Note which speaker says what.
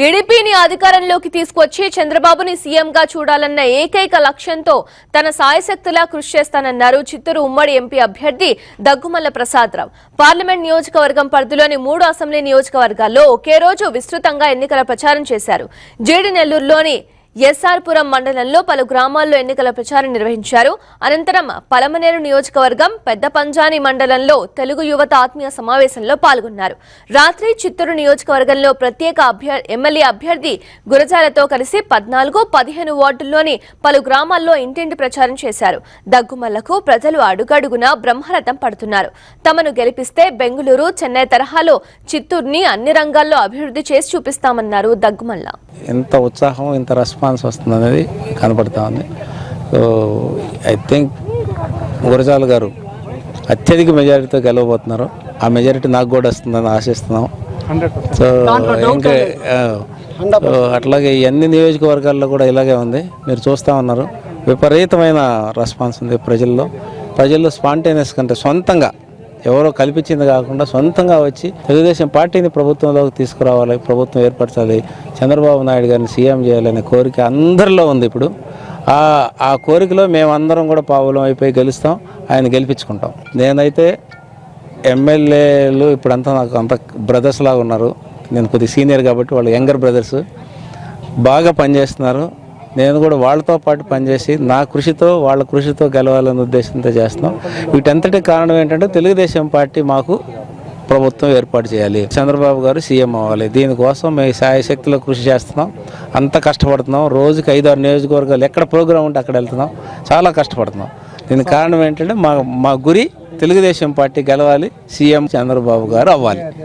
Speaker 1: టీడీపీని అధికారంలోకి తీసుకొచ్చి చంద్రబాబుని సీఎంగా చూడాలన్న ఏకైక లక్ష్యంతో తన సాయశక్తులా కృషి చేస్తానన్నారు చిత్తూరు ఉమ్మడి ఎంపీ అభ్యర్థి దగ్గుమల్ల ప్రసాదరావు. పార్లమెంట్ నియోజకవర్గం పరిధిలోని మూడు అసెంబ్లీ నియోజకవర్గాల్లో ఒకే రోజు విస్తృతంగా ఎన్నికల ప్రచారం చేశారు. జేడి నెల్లూరులోని ఎస్ఆర్పురం మండలంలో పలు గ్రామాల్లో ఎన్నికల ప్రచారం నిర్వహించారు. అనంతరం పలమనేరు నియోజకవర్గం పెద్ద పంజాని మండలంలో తెలుగు యువత ఆత్మీయ సమావేశంలో పాల్గొన్నారు. రాత్రి చిత్తూరు నియోజకవర్గంలో ప్రత్యేక అభ్యర్ ఎమ్మెల్యే అభ్యర్థి గురజాలతో కలిసి పద్నాలుగు పదిహేను వార్డుల్లోని పలు గ్రామాల్లో ఇంటింటి ప్రచారం చేశారు. దగ్గుమల్లకు ప్రజలు అడుగడుగునా బ్రహ్మరథం పడుతున్నారు. తమను గెలిపిస్తే బెంగళూరు చెన్నై తరహాలో చిత్తూరుని అన్ని రంగాల్లో అభివృద్ధి చేసి చూపిస్తామన్నారు దగ్గుమల్ల.
Speaker 2: ఎంత ఉత్సాహం ఇంత రెస్పాన్స్ వస్తుంది అనేది కనపడతా ఉంది. సో ఐ థింక్ గురజాల గారు అత్యధిక మెజారిటీతో గెలవబోతున్నారు. ఆ మెజారిటీ నాకు కూడా వస్తుందని ఆశిస్తున్నాం. సో ఇంకా అట్లాగే అన్ని నియోజకవర్గాల్లో కూడా ఇలాగే ఉంది. మీరు చూస్తూ ఉన్నారు. విపరీతమైన రెస్పాన్స్ ఉంది ప్రజల్లో. ప్రజల్లో స్పాంటేనియస్ కంటే సొంతంగా ఎవరో కల్పించింది కాకుండా సొంతంగా వచ్చి తెలుగుదేశం పార్టీని ప్రభుత్వంలోకి తీసుకురావాలి ప్రభుత్వం ఏర్పరచాలి చంద్రబాబు నాయుడు గారిని సీఎం చేయాలనే కోరిక అందరిలో ఉంది ఇప్పుడు. ఆ ఆ కోరికలో మేమందరం కూడా పావులం అయిపోయి గెలుస్తాం ఆయన గెలిపించుకుంటాం. నేనైతే ఎమ్మెల్యేలు ఇప్పుడంతా నాకు అంత బ్రదర్స్ లాగా ఉన్నారు. నేను కొద్దిగా సీనియర్ కాబట్టి వాళ్ళు యంగర్ బ్రదర్స్. బాగా పనిచేస్తున్నారు. నేను కూడా వాళ్ళతో పాటు పనిచేసి నా కృషితో వాళ్ళ కృషితో గెలవాలనే ఉద్దేశంతో చేస్తున్నాం. వీటంతటి కారణం ఏంటంటే తెలుగుదేశం పార్టీ మాకు ప్రభుత్వం ఏర్పాటు చేయాలి. చంద్రబాబు గారు సీఎం అవ్వాలి. దీనికోసం మేము శాయశక్తిలో కృషి చేస్తున్నాం. అంత కష్టపడుతున్నాం. రోజుకి ఐదు ఆరు నియోజకవర్గాలు ఎక్కడ ప్రోగ్రాం ఉంటే అక్కడ వెళ్తున్నాం. చాలా కష్టపడుతున్నాం. దీనికి కారణం ఏంటంటే మా మా గురి తెలుగుదేశం పార్టీ గెలవాలి. సీఎం చంద్రబాబు గారు అవ్వాలి.